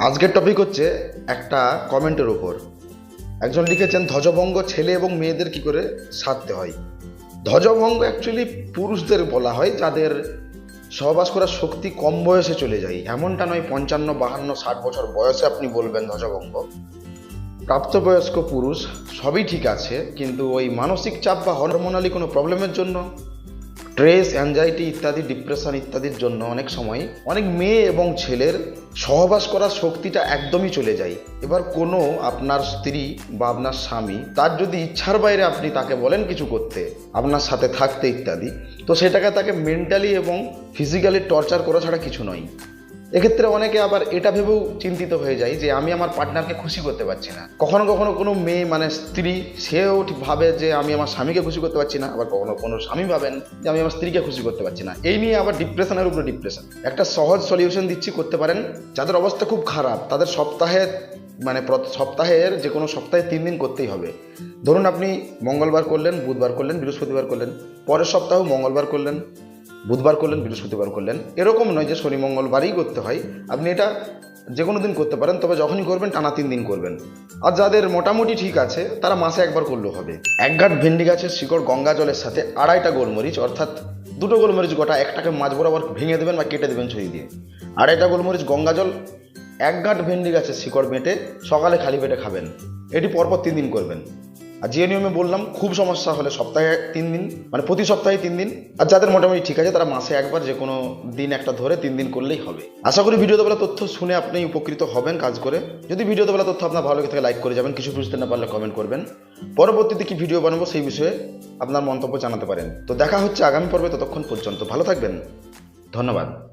আজকের টপিক হচ্ছে একটা কমেন্টের উপর। একজন লিখেছেন, ধ্বজভঙ্গ ছেলে এবং মেয়েদের কি করে সারতে হয়? ধ্বজভঙ্গ অ্যাকচুয়ালি পুরুষদের বলা হয়, যাদের সহবাস করার শক্তি কম বয়সে চলে যায়। এমনটা নয়, পঞ্চান্ন, বাহান্ন, ষাট বছর বয়সে আপনি বলবেন ধ্বজভঙ্গ। প্রাপ্তবয়স্ক পুরুষ, সবই ঠিক আছে, কিন্তু ওই মানসিক চাপ বা হরমোনালি কোনো প্রবলেমের জন্য স্ট্রেস অ্যাংজাইটি ইত্যাদি ডিপ্রেশন ইত্যাদির জন্য অনেক সময় অনেক মেয়ে এবং ছেলের সহবাস করার শক্তিটা একদমই চলে যায়। এবার কোনো আপনার স্ত্রী বা আপনার স্বামী তার যদি ইচ্ছার বাইরে আপনি তাকে বলেন কিছু করতে, আপনার সাথে থাকতে ইত্যাদি, তো সেটাকে তাকে মেন্টালি এবং ফিজিক্যালি টর্চার করা ছাড়া কিছু নয়। এক্ষেত্রে অনেকে আবার এটা ভেবেও চিন্তিত হয়ে যায় যে আমি আমার পার্টনারকে খুশি করতে পারছি না। কখনো কখনো কোনো মেয়ে মানে স্ত্রী, সেও ঠিক ভাবে যে আমি আমার স্বামীকে খুশি করতে পারছি না, আবার কখনো কোনো স্বামী ভাবেন যে আমি আমার স্ত্রীকে খুশি করতে পারছি না। এই নিয়ে আবার ডিপ্রেশনের উপরে ডিপ্রেশন একটা সহজ সলিউশন দিচ্ছি করতে পারেন। যাদের অবস্থা খুব খারাপ, তাদের সপ্তাহে মানে সপ্তাহের যে কোনো সপ্তাহে তিন দিন করতেই হবে। ধরুন আপনি মঙ্গলবার করলেন, বুধবার করলেন, বৃহস্পতিবার করলেন, পরের সপ্তাহ মঙ্গলবার করলেন। বুধবার করলেন, বৃহস্পতিবার করলেন। এরকম নয় যে শনি, মঙ্গলবারই করতে হয়। আপনি এটা যে কোনো দিন করতে পারেন, তবে যখনই করবেন, টানা তিন দিন করবেন। আর যাদের মোটামুটি ঠিক আছে, তারা মাসে একবার করলেও হবে। এক গাঁট ভেন্ডি গাছের শিকড় গঙ্গা জলের সাথে আড়াইটা গোলমরিচ, অর্থাৎ দুটো গোলমরিচ গোটা একটাকে মাছ বরাবর ভেঙে দেবেন বা কেটে দেবেন ছড়িয়ে দিয়ে। আড়াইটা গোলমরিচ গঙ্গা জল, এক গাঁট ভেন্ডি গাছের শিকড় বেঁটে সকালে খালি পেটে খাবেন। এটি পরপর তিন দিন করবেন। আর যে নিয়মে বললাম, খুব সমস্যা হলে সপ্তাহে তিন দিন মানে প্রতি সপ্তাহে তিন দিন। আর যাদের মোটামুটি ঠিক আছে, তারা মাসে একবার যে কোনো দিন একটা ধরে তিন দিন করলেই হবে। আশা করি ভিডিও বলা তথ্য শুনে আপনি উপকৃত হবেন কাজ করে। যদি ভিডিও বলা তথ্য আপনার ভালো লেগে থাকে, লাইক করে যাবেন। কিছু বুঝতে না পারলে কমেন্ট করবেন। পরবর্তীতে কি ভিডিও বানাবো সেই বিষয়ে আপনার মন্তব্য জানাতে পারেন। তো দেখা হচ্ছে আগামী পর্বে, ততক্ষণ পর্যন্ত ভালো থাকবেন। ধন্যবাদ।